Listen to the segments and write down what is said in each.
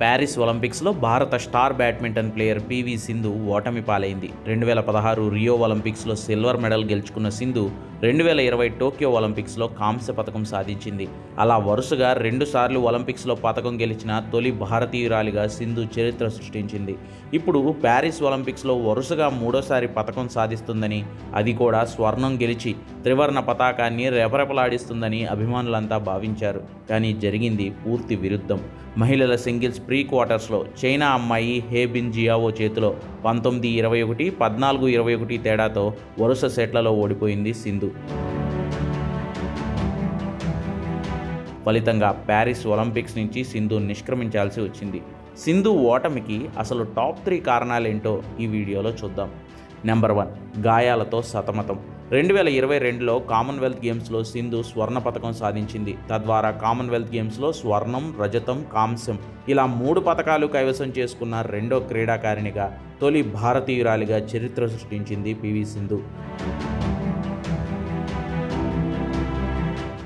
Paris ఒలింపిక్స్లో భారత star badminton player PV Sindhu ఓటమి పాలైంది. రెండు వేల పదహారు రియో ఒలింపిక్స్లో సిల్వర్ మెడల్ గెలుచుకున్న సింధు రెండు వేల ఇరవై టోక్యో ఒలింపిక్స్లో కాంస్య పథకం సాధించింది. అలా వరుసగా రెండుసార్లు ఒలింపిక్స్లో పథకం గెలిచిన తొలి భారతీయురాలిగా సింధు చరిత్ర సృష్టించింది. ఇప్పుడు ప్యారిస్ ఒలింపిక్స్లో వరుసగా మూడోసారి పథకం సాధిస్తుందని అది కూడా స్వర్ణం గెలిచి త్రివర్ణ పతాకాన్ని రెపరెపలాడిస్తుందని అభిమానులంతా భావించారు. కానీ జరిగింది పూర్తి విరుద్ధం. మహిళల సింగిల్స్ ప్రీ క్వార్టర్స్లో చైనా అమ్మాయి హే బిన్ జియావో చేతిలో పంతొమ్మిది ఇరవై ఒకటి పద్నాలుగు ఇరవై ఒకటి తేడాతో వరుస సెట్లలో ఓడిపోయింది సింధు. ఫలితంగా ప్యారిస్ ఒలింపిక్స్ నుంచి సింధు నిష్క్రమించాల్సి వచ్చింది. సింధు ఓటమికి అసలు టాప్ త్రీ కారణాలేంటో ఈ వీడియోలో చూద్దాం. నెంబర్ వన్ గాయాలతో సతమతం. రెండు వేల ఇరవై రెండులో కామన్వెల్త్ గేమ్స్లో సింధు స్వర్ణ పథకం సాధించింది. తద్వారా కామన్వెల్త్ గేమ్స్లో స్వర్ణం రజతం కాంస్యం ఇలా మూడు పథకాలు కైవసం చేసుకున్న రెండో క్రీడాకారిణిగా తొలి భారతీయురాలిగా చరిత్ర సృష్టించింది పివి సింధు.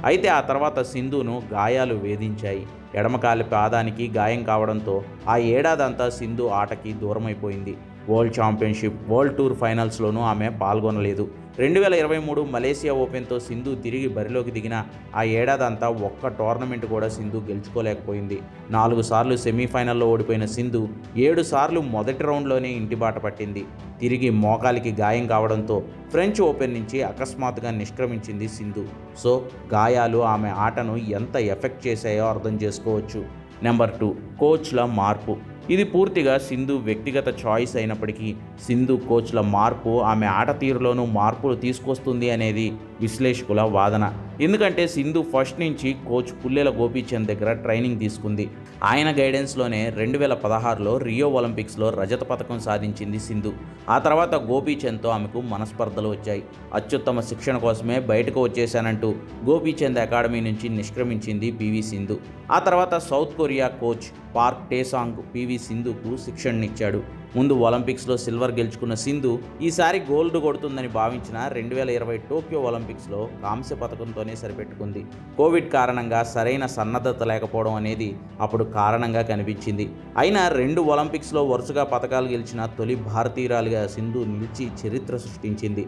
అయితే ఆ తర్వాత సింధును గాయాలు వేధించాయి. ఎడమకాలి పాదానికి గాయం కావడంతో ఆ ఏడాదంతా సింధు ఆటకి దూరమైపోయింది. వరల్డ్ ఛాంపియన్షిప్ వరల్డ్ టూర్ ఫైనల్స్లోనూ ఆమె పాల్గొనలేదు. రెండు వేల ఇరవై మూడు మలేసియా ఓపెన్తో సింధు తిరిగి బరిలోకి దిగిన ఆ ఏడాదంతా ఒక్క టోర్నమెంట్ కూడా సింధు గెలుచుకోలేకపోయింది. నాలుగు సార్లు సెమీఫైనల్లో ఓడిపోయిన సింధు ఏడు సార్లు మొదటి రౌండ్లోనే ఇంటిబాట పట్టింది. తిరిగి మోకాలికి గాయం కావడంతో ఫ్రెంచ్ ఓపెన్ నుంచి అకస్మాత్తుగా నిష్క్రమించింది సింధు. సో గాయాలు ఆమె ఆటను ఎంత ఎఫెక్ట్ చేశాయో అర్థం చేసుకోవచ్చు. నెంబర్ టూ కోచ్ల మార్పు. ఇది పూర్తిగా సింధు వ్యక్తిగత చాయిస్ అయినప్పటికీ సింధు కోచ్ల మార్పు ఆమె ఆట తీరులోనూ మార్పులు తీసుకొస్తుంది అనేది విశ్లేషకుల వాదన. ఎందుకంటే సింధు ఫస్ట్ నుంచి కోచ్ పుల్లెల గోపీచంద్ దగ్గర ట్రైనింగ్ తీసుకుంది. ఆయన గైడెన్స్లోనే రెండు వేల పదహారులో రియో ఒలింపిక్స్లో రజత పథకం సాధించింది సింధు. ఆ తర్వాత గోపీచంద్తో ఆమెకు మనస్పర్ధలు వచ్చాయి. అత్యుత్తమ శిక్షణ కోసమే బయటకు వచ్చేశానంటూ గోపీచంద్ అకాడమీ నుంచి నిష్క్రమించింది పివి సింధు. ఆ తర్వాత South Korea coach Park Taesang PV సింధుకు శిక్షణనిచ్చాడు. ముందు ఒలింపిక్స్లో సిల్వర్ గెలుచుకున్న సింధు ఈసారి గోల్డ్ కొడుతుందని భావించిన రెండు వేల ఇరవై టోక్యో ఒలింపిక్స్లో కాంస్య పథకంతోనే సరిపెట్టుకుంది. కోవిడ్ కారణంగా సరైన సన్నద్ధత లేకపోవడం అనేది అప్పుడు కారణంగా కనిపించింది. అయినా రెండు ఒలింపిక్స్లో వరుసగా పథకాలు గెలిచిన తొలి భారతీయురాలిగా సింధు నిలిచి చరిత్ర సృష్టించింది.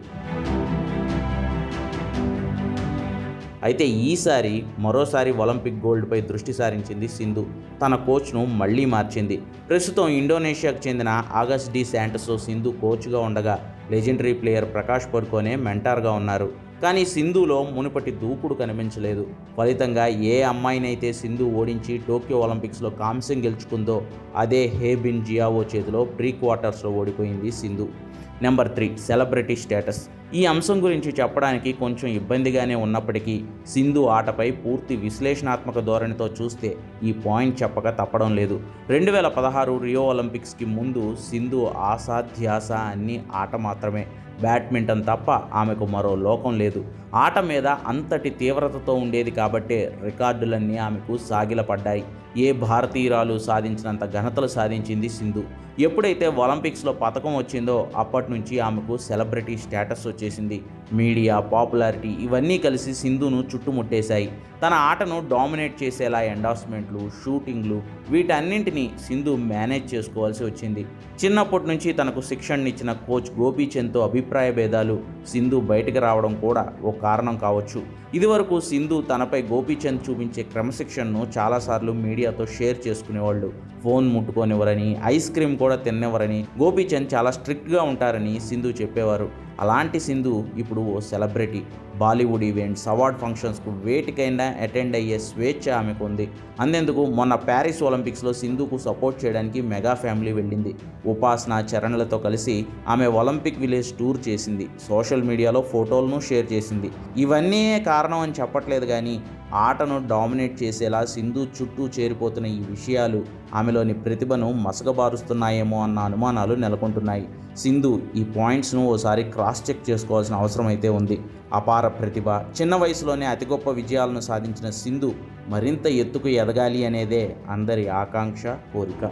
అయితే ఈసారి మరోసారి ఒలింపిక్ గోల్డ్పై దృష్టి సారించింది సింధు. తన కోచ్ను మళ్ళీ మార్చింది. ప్రస్తుతం ఇండోనేషియాకు చెందిన ఆగస్ట్ డి శాంటసో సింధు కోచ్గా ఉండగా లెజెండరీ ప్లేయర్ ప్రకాష్ పడుకోనే మెంటార్గా ఉన్నారు. కానీ సింధులో మునుపటి దూకుడు కనిపించలేదు. ఫలితంగా ఏ అమ్మాయినైతే సింధు ఓడించి టోక్యో ఒలింపిక్స్లో కాంస్యం గెలుచుకుందో అదే హేబిన్ జియావో చేతిలో ప్రీ క్వార్టర్స్లో ఓడిపోయింది Sindhu. Number three celebrity status. ఈ అంశం గురించి చెప్పడానికి కొంచెం ఇబ్బందిగానే ఉన్నప్పటికీ సింధు ఆటపై పూర్తి విశ్లేషణాత్మక ధోరణితో చూస్తే ఈ పాయింట్ చెప్పక తప్పడం లేదు. రెండు వేల పదహారు రియో ఒలింపిక్స్కి ముందు సింధు ఆసాధ్యాస అన్ని ఆట మాత్రమే. బ్యాడ్మింటన్ తప్ప ఆమెకు మరో లోకం లేదు. ఆట మీద అంతటి తీవ్రతతో ఉండేది కాబట్టే రికార్డులన్నీ ఆమెకు సాగిలపడ్డాయి. ఏ భారతీయురాలు సాధించినంత ఘనతలు సాధించింది సింధు. ఎప్పుడైతే ఒలింపిక్స్లో పథకం వచ్చిందో అప్పటి నుంచి ఆమెకు సెలబ్రిటీ స్టేటస్ వచ్చేసింది. మీడియా పాపులారిటీ ఇవన్నీ కలిసి సింధును చుట్టుముట్టేశాయి. తన ఆటను డామినేట్ చేసేలా ఎండార్స్మెంట్లు షూటింగ్లు వీటన్నింటినీ సింధు మేనేజ్ చేసుకోవాల్సి వచ్చింది. చిన్నప్పటి నుంచి తనకు శిక్షణనిచ్చిన కోచ్ గోపీచంద్తో అభిప్రాయ భేదాలు సింధు బయటకు రావడం కూడా ఓ కారణం కావచ్చు. ఇదివరకు సింధు తనపై గోపీచంద్ చూపించే క్రమశిక్షణను చాలాసార్లు మీడియాతో షేర్ చేసుకునేవాళ్ళు. ఫోన్ ముట్టుకోనివ్వరని ఐస్ క్రీమ్ కూడా తిన్నెవరని గోపీచంద్ చాలా స్ట్రిక్ట్గా ఉంటారని సింధు చెప్పేవారు. అలాంటి సింధు ఇప్పుడు ఓ సెలబ్రిటీ. బాలీవుడ్ ఈవెంట్స్ అవార్డ్ ఫంక్షన్స్కు వేటికైనా అటెండ్ అయ్యే స్వేచ్ఛ ఆమెకు ఉంది అందేందుకు మొన్న ప్యారిస్ ఒలింపిక్స్లో సింధుకు సపోర్ట్ చేయడానికి మెగా ఫ్యామిలీ వెళ్ళింది. ఉపాసన చరణ్లతో కలిసి ఆమె ఒలింపిక్ విలేజ్ టూర్ చేసింది. సోషల్ మీడియాలో ఫోటోలను షేర్ చేసింది. ఇవన్నీ కారణం అని చెప్పట్లేదు కానీ ఆటను డామినేట్ చేసేలా సింధు చుట్టూ చేరిపోతున్న ఈ విషయాలు ఆమెలోని ప్రతిభను మసకబారుస్తున్నాయేమో అన్న అనుమానాలు నెలకొంటున్నాయి. సింధు ఈ పాయింట్స్ను ఓసారి క్రాస్ చెక్ చేసుకోవాల్సిన అవసరం అయితే ఉంది. అపార ప్రతిభ. చిన్న వయసులోనే అతి గొప్ప విజయాలను సాధించిన సింధు మరింత ఎత్తుకు ఎదగాలి అనేదే అందరి ఆకాంక్ష కోరిక.